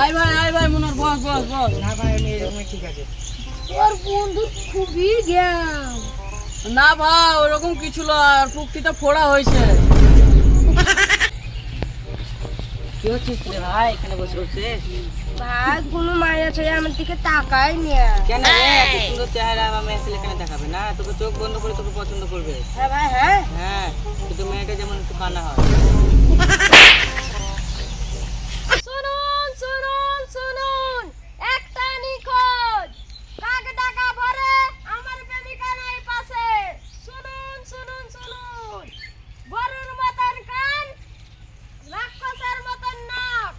আয় ভাই আয় ভাই মনোর বস বস বস। না ভাই আমি এরকমই ঠিক আছে। তোর বন্ধু খুবই জ্ঞান। না ভাই ওরকম কিছু আর পুকটিতে ফোড়া হয়েছে। কি হচ্ছিস রে ভাই এখানে বসে বসে? ভাই কোনো মায়া ছেলে আমার দিকে কেন রে এত সুন্দর চেহারা আমার মেয়ে ছেলে এখানে দেখাবে না? তোকে চোখ বন্ধ করে তোকে পছন্দ করবে। হ্যাঁ ভাই হ্যাঁ। হ্যাঁ কিন্তু মেয়েটা যেমন একটু কানা হয় শুনুন শুনুন শুনুন একটা নিখোঁজ কাক ডাকা ভরে আমার প্রেমিকা নাই পাশে শুনুন শুনুন শুনুন গরুর মতন কান রাক্ষসের মতন নাক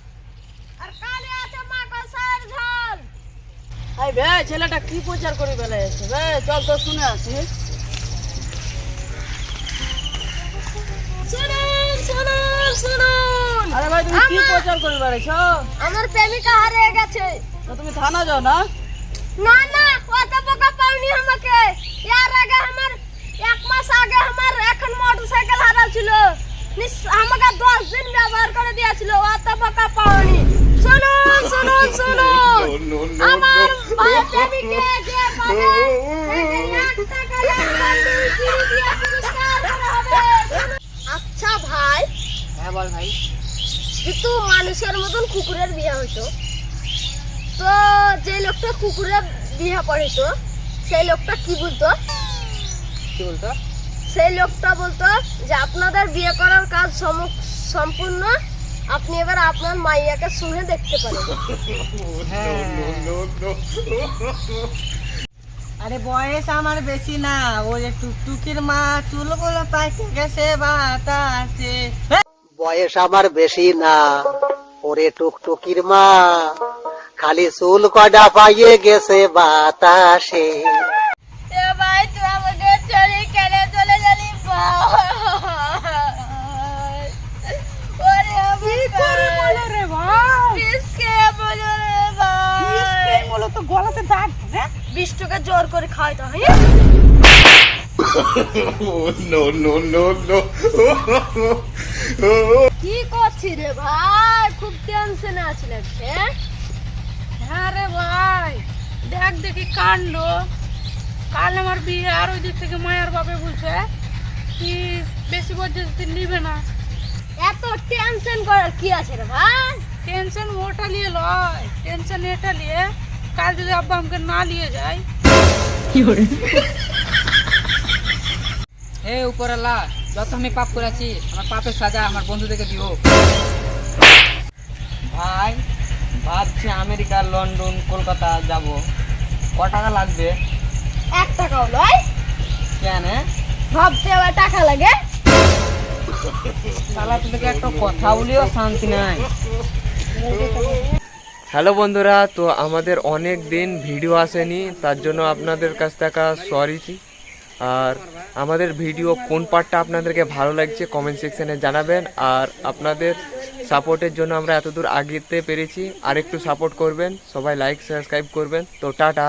আর কানে আছে মাকসার ঝাল ভাই ছেলেটা কি প্রচার করে ভাই চল তো শুনে আসি। শুনুন শুনুন শুনুন। আরে ভাই তুমি কি আমার- প্রচার করে বেড়াইছ? আমার প্রেমিকা হারিয়ে গেছে। তুমি থানা যাও না? না না অত বোকা পাওনি আমাকে। ইয়ার আগে আমার এক মাস আগে আমার এখন মোটরসাইকেল হারা ছিল। নিস- আমাকে দশ দিন ব্যবহার করে দিয়েছিল। অত বোকা পাওনি। শুনুন শুনুন শুনুন। আচ্ছা ভাই। হ্যাঁ বল ভাই। কিন্তু মানুষের মতন কুকুরের বিয়ে হইতো তো যে লোকটা কুকুরের বিয়ে করিত সেই লোকটা কি বলতো? কি বলতো? সেই লোকটা বলতো যে আপনাদের বিয়ে করার কাজ সম- সম্পূর্ণ আপনি এবার আপনার মাইয়াকে শুনে দেখতে পারেন। হ্যাঁ। আরে বয়স আমার বেশি না ও যে টুকটুকির মা চুলগুলো পাইতে গেছে বাতাসে। বয়স আমার বেশি না ওরে টুকটুকির মা খালি চুল কডা পাইয়ে গেছে বাতাসে। বিশ টাকা জোর করে খাওয়াইতে হয়? কি করছিস রে ভাই? খুব টেনশনে আছিলেন হ্যাঁ? হ্যাঁ রে ভাই দেখ দেখি কাণ্ড। কাল আমার বিয়ে আর ওই দিক থেকে মায়ের বাপে বলছে কি বেশি বলছে নিবে না। এত টেনশন করার কি আছে রে ভাই? টেনশন ওটা নিয়ে লয় টেনশন এটা নিয়ে। কাল যদি আব্বা আমাকে না নিয়ে যায়। হে উপরালা যত আমি পাপ করেছি আমার পাপের সাজা আমার বন্ধু বন্ধুদেরকে দিও। ভাই ভাবছি আমেরিকা লন্ডন কলকাতা যাব। ক টাকা লাগবে? এক টাকাও নয় কেন ভাবতে আবার টাকা লাগে। তাহলে তোদেরকে একটা কথা বলিও শান্তি নাই। হ্যালো বন্ধুরা, তো আমাদের অনেক দিন ভিডিও আসেনি, তার জন্য আপনাদের কাছ থেকে সরি আর আমাদের ভিডিও কোন পার্টটা আপনাদেরকে ভালো লাগছে কমেন্ট সেকশনে জানাবেন। আর আপনাদের সাপোর্টের জন্য আমরা এতদূর আগেতে পেরেছি। আর একটু সাপোর্ট করবেন, সবাই লাইক সাবস্ক্রাইব করবেন। তো টাটা।